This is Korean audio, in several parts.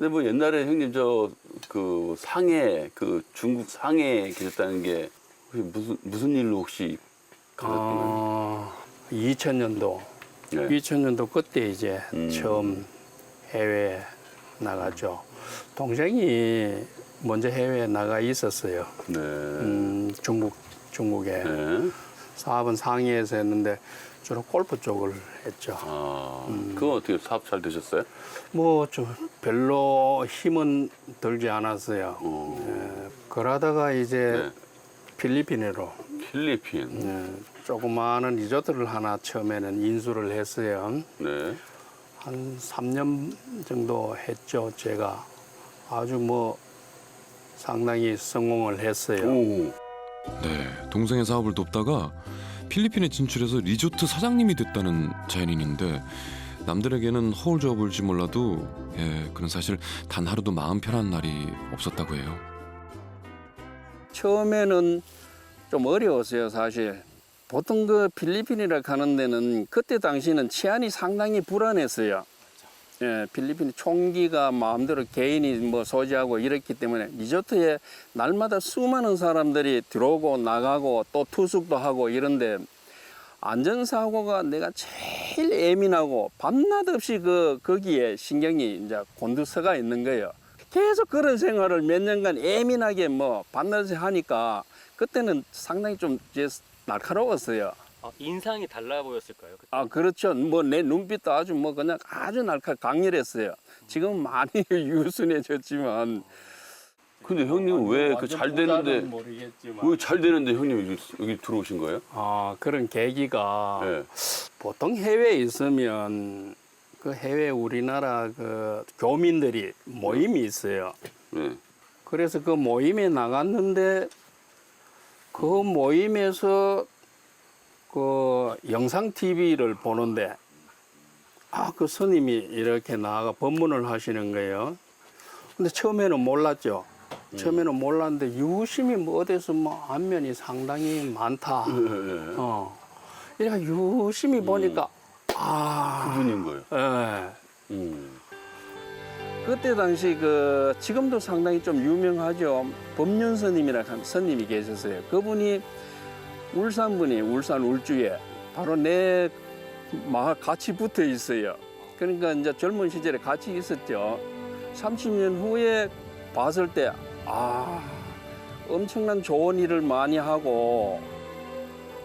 근데 뭐 옛날에 형님 저 그 상해 그 중국 상해에 계셨다는 게 혹시 무슨 무슨 일로 혹시 가셨던 거예요? 어, 2000년도 네. 2000년도 그때 이제 음. 처음 해외에 나가죠. 동생이 먼저 해외에 나가 있었어요. 네. 음, 중국 중국에 네. 사업은 상해에서 했는데 주로 골프 쪽을 했죠. 아, 음. 그거 어떻게 사업 잘 되셨어요? 뭐저 별로 힘은 들지 않았어요. 어, 예, 그러다가 이제 네. 필리핀으로 필리핀. 예, 조그마한 리조트를 하나 처음에는 인수를 했어요. 네. 한 3년 정도 했죠, 제가. 아주 뭐 상당히 성공을 했어요. 오. 네, 동생의 사업을 돕다가 필리핀에 진출해서 리조트 사장님이 됐다는 자연인인데 남들에게는 허울저울지 몰라도 예, 그는 사실 단 하루도 마음 편한 날이 없었다고 해요. 처음에는 좀 어려웠어요, 사실. 보통 그 필리핀이라 가는 데는 그때 당시는 치안이 상당히 불안했어요. 예, 필리핀 총기가 마음대로 개인이 뭐 소지하고 이랬기 때문에 리조트에 날마다 수많은 사람들이 들어오고 나가고 또 투숙도 하고 이런데 안전사고가 내가 제일 예민하고 밤낮 없이 그 거기에 신경이 이제 곤두서가 있는 거예요. 계속 그런 생활을 몇 년간 예민하게 뭐 밤낮에 하니까 그때는 상당히 좀 이제 날카로웠어요. 아, 인상이 달라 보였을까요? 그때? 아 그렇죠. 뭐 내 눈빛도 아주 뭐 그냥 아주 날카 강렬했어요. 지금 많이 유순해졌지만. 근데 형님은 왜그 잘 되는데 모르겠지만. 왜 잘 되는데 형님 여기, 여기 들어오신 거예요? 아 그런 계기가 네. 보통 해외에 있으면 그 해외 우리나라 그 교민들이 모임이 있어요. 네. 그래서 그 모임에 나갔는데 그 모임에서 그 영상 TV를 보는데 아 그 스님이 이렇게 나가 법문을 하시는 거예요. 근데 처음에는 몰랐죠. 처음에는 몰랐는데 유심히 뭐 어디서 뭐 안면이 상당히 많다. 네, 네. 어. 이래 유심히 보니까 아. 그분인 거예요. 예. 음. 그때 당시 그 지금도 상당히 좀 유명하죠. 법륜 스님이라 한 스님이 계셨어요. 그분이 울산 분이 울산 울주에 바로 내 마을 같이 붙어 있어요. 그러니까 이제 젊은 시절에 같이 있었죠. 30년 후에 봤을 때 아, 엄청난 좋은 일을 많이 하고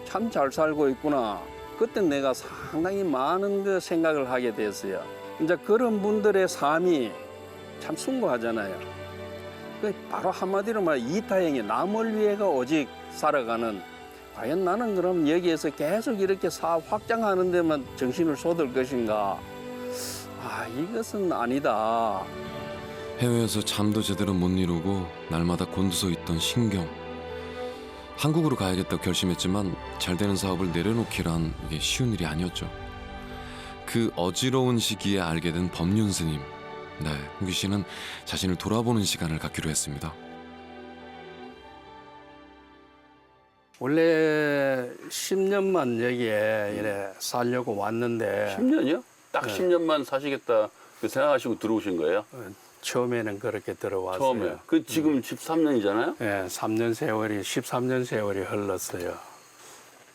참 잘 살고 있구나. 그때 내가 상당히 많은 그 생각을 하게 됐어요. 이제 그런 분들의 삶이 참 숭고하잖아요. 그 바로 한마디로 말 이타행이 남을 위해가 오직 살아가는 과연 나는 그럼 여기에서 계속 이렇게 사업 확장하는 데만 정신을 쏟을 것인가? 아, 이것은 아니다. 해외에서 잠도 제대로 못 이루고 날마다 곤두서 있던 신경. 한국으로 가야겠다 결심했지만 잘 되는 사업을 내려놓기란 이게 쉬운 일이 아니었죠. 그 어지러운 시기에 알게 된 법륜 스님. 네, 홍기 씨는 자신을 돌아보는 시간을 갖기로 했습니다. 원래 10년만 여기에 이래 살려고 왔는데 10년이요? 딱 네. 10년만 사시겠다 그 생각하시고 들어오신 거예요? 처음에는 그렇게 들어왔어요. 처음에. 그 지금 13년이잖아요? 예, 3년 세월이 13년 세월이 흘렀어요.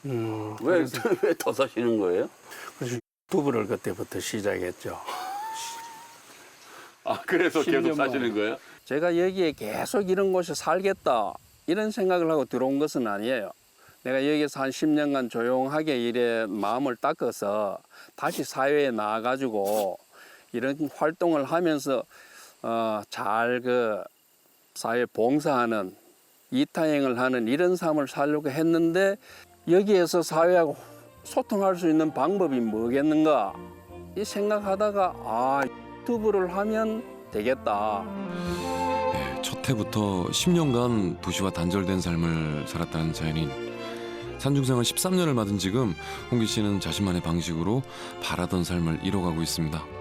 음, 왜, 그래서, 왜 더 사시는 거예요? 그래서 유튜브를 그때부터 시작했죠. 아, 그래서 계속 10년 사시는 거예요? 제가 여기에 계속 이런 곳에 살겠다 이런 생각을 하고 들어온 것은 아니에요. 내가 여기서 한 10년간 조용하게 일에 마음을 닦아서 다시 사회에 나와가지고 이런 활동을 하면서 어, 잘 그 사회 봉사하는 이타행을 하는 이런 삶을 살려고 했는데 여기에서 사회하고 소통할 수 있는 방법이 뭐겠는가 이 생각하다가 아 유튜브를 하면 되겠다. 해부터 10년간 도시와 단절된 삶을 살았다는 자연인. 산중생활 13년을 맞은 지금 홍기 씨는 자신만의 방식으로 바라던 삶을 이뤄가고 있습니다.